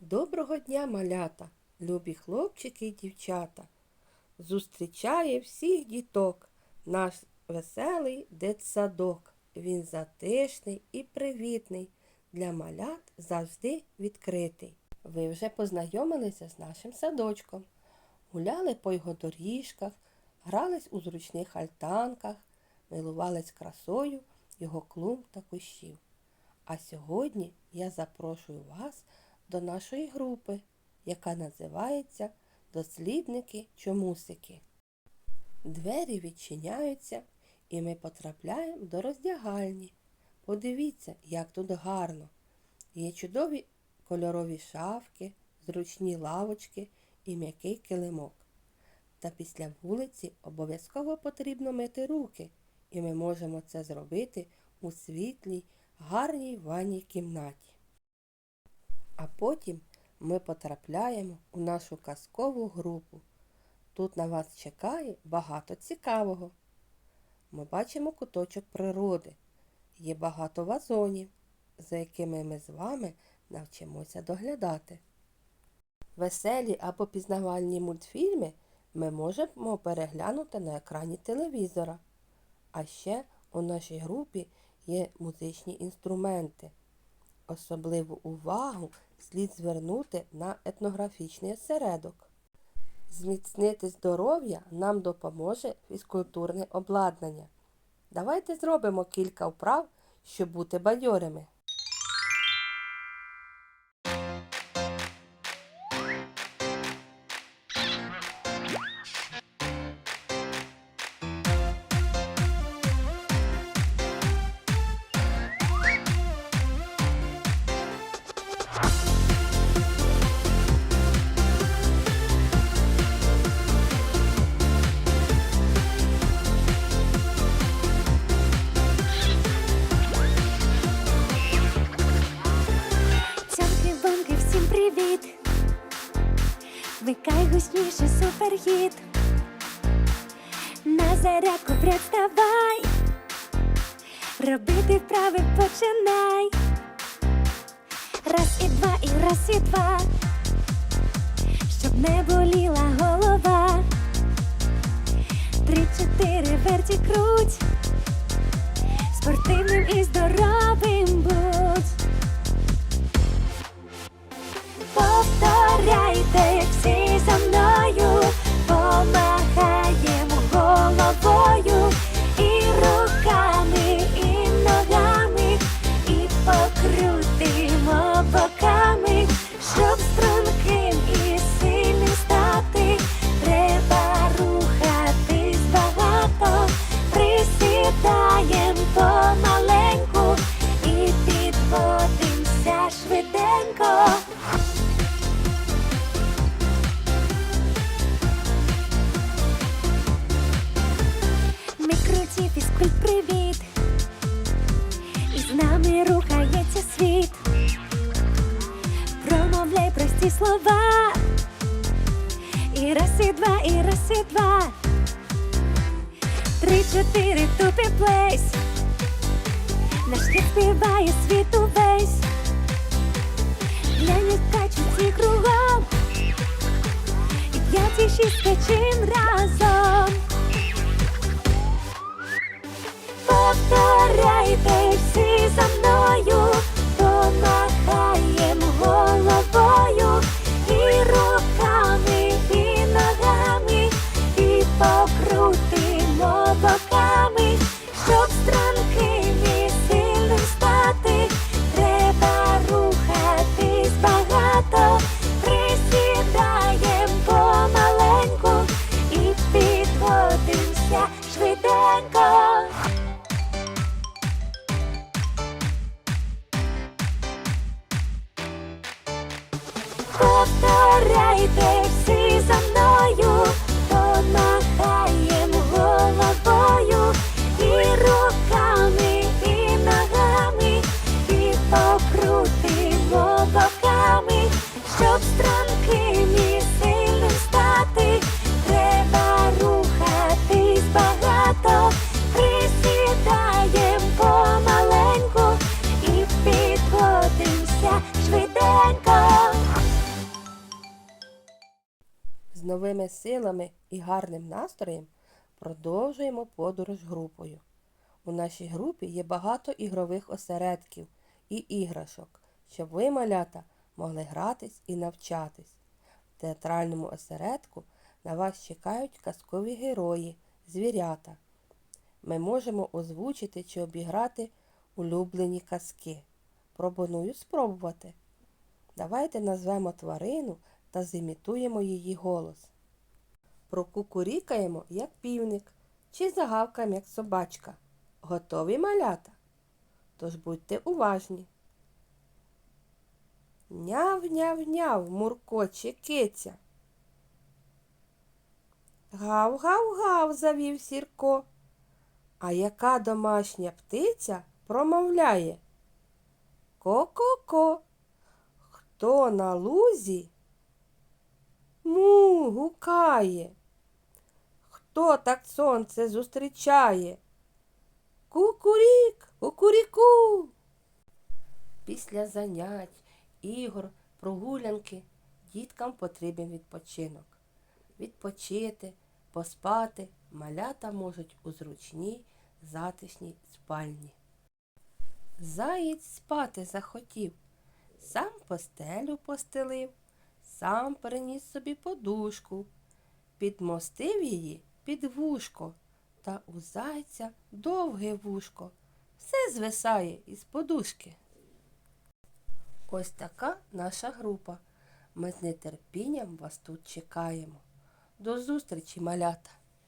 Доброго дня, малята, любі хлопчики і дівчата. Зустрічає всіх діток наш веселий дитсадок. Він затишний і привітний, для малят завжди відкритий. Ви вже познайомилися з нашим садочком, гуляли по його доріжках, грались у зручних альтанках, милувались красою його клумб та кущів. А сьогодні я запрошую вас до нашої групи, яка називається Дослідники чомусики. Двері відчиняються, і ми потрапляємо до роздягальні. Подивіться, як тут гарно. Є чудові кольорові шафки, зручні лавочки і м'який килимок. Та після вулиці обов'язково потрібно мити руки, і ми можемо це зробити у світлій, гарній ванній кімнаті. А потім ми потрапляємо у нашу казкову групу. Тут на вас чекає багато цікавого. Ми бачимо куточок природи. Є багато вазонів, за якими ми з вами навчимося доглядати. Веселі або пізнавальні мультфільми ми можемо переглянути на екрані телевізора. А ще у нашій групі є музичні інструменти. Особливу увагу слід звернути на етнографічний осередок. Зміцнити здоров'я нам допоможе фізкультурне обладнання. Давайте зробимо кілька вправ, щоб бути бадьорими. Гучніше суперхіт. На зарядку представай. Робити вправи починай. Раз і два, і раз і два. Щоб не боліла голова. Три, чотири, верті круть. Спортивним і здоровим будь. Слова. І раз, і два, і раз, і два. Три, чотири, тупі плейс. Наш хіт співає світ увесь. Глянь, скачуть всі кругом. І п'ять, і шість скачем разом. Повторяйте всі за мною, Повторяйте всі за мною, силами і гарним настроєм продовжуємо подорож групою. У нашій групі є багато ігрових осередків і іграшок, щоб ви, малята, могли гратись і навчатись. В театральному осередку на вас чекають казкові герої, звірята. Ми можемо озвучити чи обіграти улюблені казки. Пропоную спробувати. Давайте назвемо тварину та зімітуємо її голос. Прокукурікаємо, як півник, чи загавкаємо, як собачка. Готові малята? Тож будьте уважні. Няв-няв-няв, муркоче киця. Гав-гав-гав, завів сірко. А яка домашня птиця промовляє? Ко-ко-ко. Хто на лузі? Му гукає. Хто так сонце зустрічає? Кукурік, кукуріку. Після занять, ігор, прогулянки діткам потрібен відпочинок. Відпочити, поспати малята можуть у зручній, затишній спальні. Заєць спати захотів, сам постелю постелив, сам приніс собі подушку, підмостив її під вушко, та у зайця довге вушко, все звисає із подушки. Ось така наша група. Ми з нетерпінням вас тут чекаємо. До зустрічі, малята!